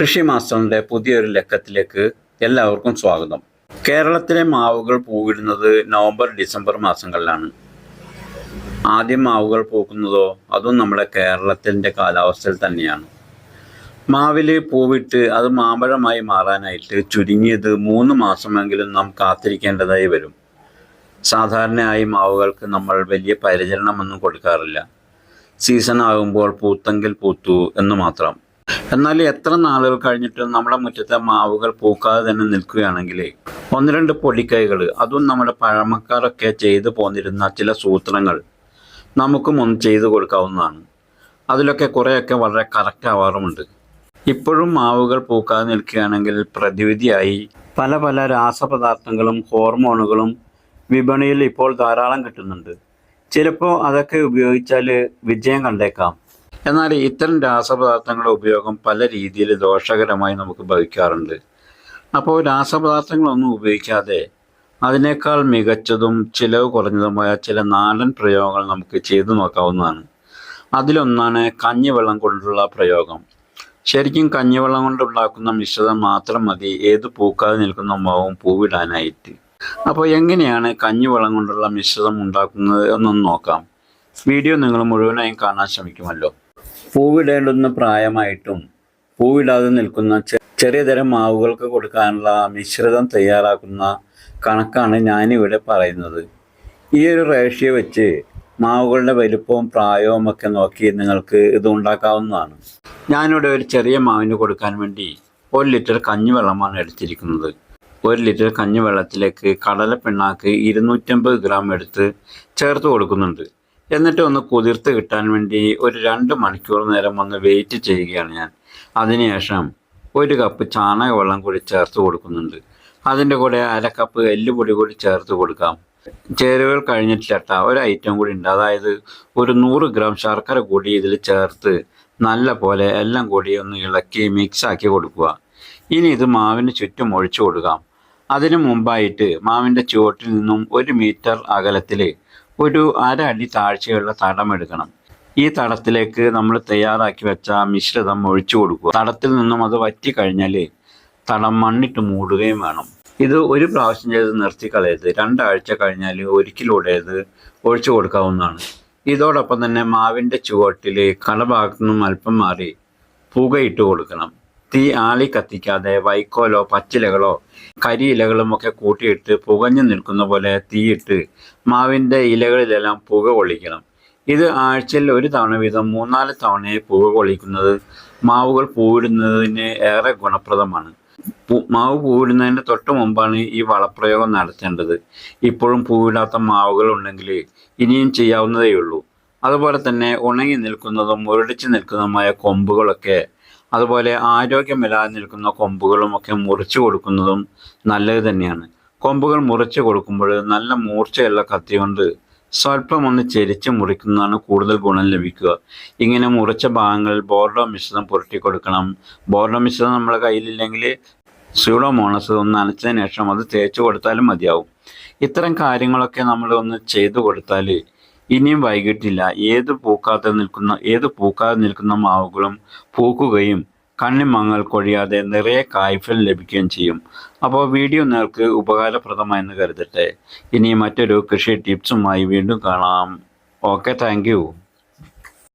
കൃഷി മാസ്റ്ററിന്റെ പുതിയൊരു ലക്കത്തിലേക്ക് എല്ലാവർക്കും സ്വാഗതം. കേരളത്തിലെ മാവുകൾ പൂവിടുന്നത് നവംബർ ഡിസംബർ മാസങ്ങളിലാണ്. ആദ്യം മാവുകൾ പൂക്കുന്നതോ അതും നമ്മുടെ കേരളത്തിന്റെ കാലാവസ്ഥയിൽ തന്നെയാണ്. മാവിൽ പൂവിട്ട് അത് മാമ്പഴമായി മാറാനായിട്ട് ചുരുങ്ങിയത് മൂന്ന് മാസമെങ്കിലും നാം കാത്തിരിക്കേണ്ടതായി വരും. സാധാരണയായി മാവുകൾക്ക് നമ്മൾ വലിയ പരിചരണമൊന്നും കൊടുക്കാറില്ല. സീസൺ ആകുമ്പോൾ പൂത്തെങ്കിൽ പൂത്തു എന്ന് മാത്രം. എന്നാൽ എത്ര നാളുകൾ കഴിഞ്ഞിട്ടും നമ്മുടെ മുറ്റത്തെ മാവുകൾ പൂക്കാതെ തന്നെ നിൽക്കുകയാണെങ്കിൽ ഒന്ന് രണ്ട് പൊടിക്കൈകൾ അതും നമ്മുടെ പഴമക്കാരൊക്കെ ചെയ്തു പോന്നിരുന്ന ചില സൂത്രങ്ങൾ നമുക്കും ഒന്ന് ചെയ്തു കൊടുക്കാവുന്നതാണ്. അതിലൊക്കെ കുറേയൊക്കെ വളരെ കറക്റ്റ് ആവാറുമുണ്ട്. ഇപ്പോഴും മാവുകൾ പൂക്കാതെ നിൽക്കുകയാണെങ്കിൽ പ്രതിവിധിയായി പല പല രാസപദാർത്ഥങ്ങളും ഹോർമോണുകളും വിപണിയിൽ ഇപ്പോൾ ധാരാളം കിട്ടുന്നുണ്ട്. ചിലപ്പോൾ അതൊക്കെ ഉപയോഗിച്ചാൽ വിജയം കണ്ടേക്കാം. എന്നാൽ ഇത്തരം രാസപദാർത്ഥങ്ങളുടെ ഉപയോഗം പല രീതിയിൽ ദോഷകരമായി നമുക്ക് ഭവിക്കാറുണ്ട്. അപ്പോൾ രാസപദാർത്ഥങ്ങളൊന്നും ഉപയോഗിക്കാതെ അതിനേക്കാൾ മികച്ചതും ചിലവ് കുറഞ്ഞതുമായ ചില നാടൻ പ്രയോഗങ്ങൾ നമുക്ക് ചെയ്തു നോക്കാവുന്നതാണ്. അതിലൊന്നാണ് കഞ്ഞിവെള്ളം കൊണ്ടുള്ള പ്രയോഗം. ശരിക്കും കഞ്ഞിവെള്ളം കൊണ്ടുണ്ടാക്കുന്ന മിശ്രിതം മാത്രം മതി ഏത് പൂക്കാതെ നിൽക്കുന്ന മാവും പൂവിടാനായിട്ട്. അപ്പോൾ എങ്ങനെയാണ് കഞ്ഞിവെള്ളം കൊണ്ടുള്ള മിശ്രിതം ഉണ്ടാക്കുന്നത് എന്നൊന്ന് നോക്കാം. വീഡിയോ നിങ്ങൾ മുഴുവനായും കാണാൻ ശ്രമിക്കുമല്ലോ. പൂവിടേണ്ടുന്ന പ്രായമായിട്ടും പൂവിടാതെ നിൽക്കുന്ന ചെറിയ തരം മാവുകൾക്ക് കൊടുക്കാനുള്ള മിശ്രിതം തയ്യാറാക്കുന്ന കണക്കാണ് ഞാനിവിടെ പറയുന്നത്. ഈ ഒരു റേഷ്യോ വെച്ച് മാവുകളുടെ വലുപ്പവും പ്രായവും ഒക്കെ നോക്കി നിങ്ങൾക്ക് ഇത് ഉണ്ടാക്കാവുന്നതാണ്. ഞാനിവിടെ ഒരു ചെറിയ മാവിന് കൊടുക്കാൻ വേണ്ടി ഒരു ലിറ്റർ കഞ്ഞിവെള്ളമാണ് എടുത്തിരിക്കുന്നത്. ഒരു ലിറ്റർ കഞ്ഞിവെള്ളത്തിലേക്ക് കടല പിണ്ണാക്ക് ഇരുന്നൂറ്റമ്പത് ഗ്രാം എടുത്ത് ചേർത്ത് കൊടുക്കുന്നുണ്ട്. എന്നിട്ട് ഒന്ന് കുതിർത്ത് കിട്ടാൻ വേണ്ടി ഒരു രണ്ട് മണിക്കൂർ നേരം ഒന്ന് വെയിറ്റ് ചെയ്യുകയാണ് ഞാൻ. അതിനുശേഷം ഒരു കപ്പ് ചാണകവെള്ളം കൂടി ചേർത്ത് കൊടുക്കുന്നുണ്ട്. അതിന്റെ കൂടെ അര കപ്പ് എല്ലുപൊടി കൂടി ചേർത്ത് കൊടുക്കാം. ചേരുവകൾ കഴിഞ്ഞിട്ടില്ല ഒരു ഐറ്റം കൂടി ഉണ്ട്. അതായത് ഒരു നൂറ് ഗ്രാം ശർക്കര കൂടി ഇതിൽ ചേർത്ത് നല്ല പോലെ എല്ലാം കൂടി ഒന്ന് ഇളക്കി മിക്സാക്കി കൊടുക്കുക. ഇനി ഇത് മാവിന് ചുറ്റും ഒഴിച്ചു കൊടുക്കാം. അതിനു മുമ്പായിട്ട് മാവിന്റെ ചുവട്ടിൽ നിന്നും ഒരു മീറ്റർ അകലത്തിൽ ഒരു അര അടി താഴ്ചയുള്ള തടം എടുക്കണം. ഈ തടത്തിലേക്ക് നമ്മൾ തയ്യാറാക്കി വെച്ച മിശ്രിതം ഒഴിച്ചു കൊടുക്കുക. തടത്തിൽ നിന്നും അത് വറ്റി കഴിഞ്ഞാൽ തടം മണ്ണിട്ട് മൂടുകയും വേണം. ഇത് ഒരു പ്രാവശ്യം ചെയ്ത് നിർത്തിക്കളയരുത്. രണ്ടാഴ്ച കഴിഞ്ഞാൽ ഒരിക്കലൂടെ ഇത് ഒഴിച്ചു കൊടുക്കാവുന്നതാണ്. ഇതോടൊപ്പം തന്നെ മാവിന്റെ ചുവട്ടിൽ കടഭാഗത്തു നിന്നും അല്പം മാറി പുകയിട്ട് കൊടുക്കണം. തീ ആളി കത്തിക്കാതെ വൈക്കോലോ പച്ചിലകളോ കരിയിലകളും ഒക്കെ കൂട്ടിയിട്ട് പുകഞ്ഞു നിൽക്കുന്ന പോലെ തീയിട്ട് മാവിന്റെ ഇലകളിലെല്ലാം പുക കൊള്ളിക്കണം. ഇത് ആഴ്ചയിൽ ഒരു തവണ വീതം മൂന്നാൽ തവണയെ പുക കൊള്ളിക്കുന്നത് മാവുകൾ പൂവിടുന്നതിന് ഏറെ ഗുണപ്രദമാണ്. മാവ് പൂവിടുന്നതിന് തൊട്ട് മുമ്പാണ് ഈ വളപ്രയോഗം നടത്തേണ്ടത്. ഇപ്പോഴും പൂവിടാത്ത മാവുകൾ ഉണ്ടെങ്കിൽ ഇനിയും ചെയ്യാവുന്നതേയുള്ളൂ. അതുപോലെ തന്നെ ഉണങ്ങി നിൽക്കുന്നതും മുരടിച്ച് നിൽക്കുന്നതുമായ കൊമ്പുകളൊക്കെ അതുപോലെ ആരോഗ്യമില്ലാതെ കൊമ്പുകളും ഒക്കെ മുറിച്ചു കൊടുക്കുന്നതും നല്ലത് തന്നെയാണ്. കൊമ്പുകൾ മുറിച്ചു കൊടുക്കുമ്പോൾ നല്ല മൂർച്ചയുള്ള കത്തി കൊണ്ട് സ്വല്പം ഒന്ന് ചെരിച്ച് മുറിക്കുന്നതാണ് കൂടുതൽ ഗുണം ലഭിക്കുക. ഇങ്ങനെ മുറിച്ച ഭാഗങ്ങളിൽ ബോർഡോ മിശ്രിതം പുരട്ടി കൊടുക്കണം. ബോർഡോ മിശ്രിതം നമ്മുടെ കയ്യിലില്ലെങ്കിൽ സ്യൂഡോമോണസ് ഒന്ന് നനച്ചതിന് ശേഷം അത് തേച്ച് കൊടുത്താലും മതിയാവും. ഇത്തരം കാര്യങ്ങളൊക്കെ നമ്മൾ ഒന്ന് ചെയ്തു കൊടുത്താൽ ഇനിയും വൈകിട്ടില്ല. ഏത് പൂക്കാതെ നിൽക്കുന്ന ഏത് പൂക്കാതെ നിൽക്കുന്ന മാവുകളും പൂക്കുകയും കണ്ണിമങ്ങൾ കൊഴിയാതെ നിറയെ കായ്ഫലം ലഭിക്കുകയും ചെയ്യും. അപ്പോൾ വീഡിയോ നിങ്ങൾക്ക് ഉപകാരപ്രദമായെന്ന് കരുതട്ടെ. ഇനി മറ്റൊരു കൃഷി ടിപ്സുമായി വീണ്ടും കാണാം. Okay thank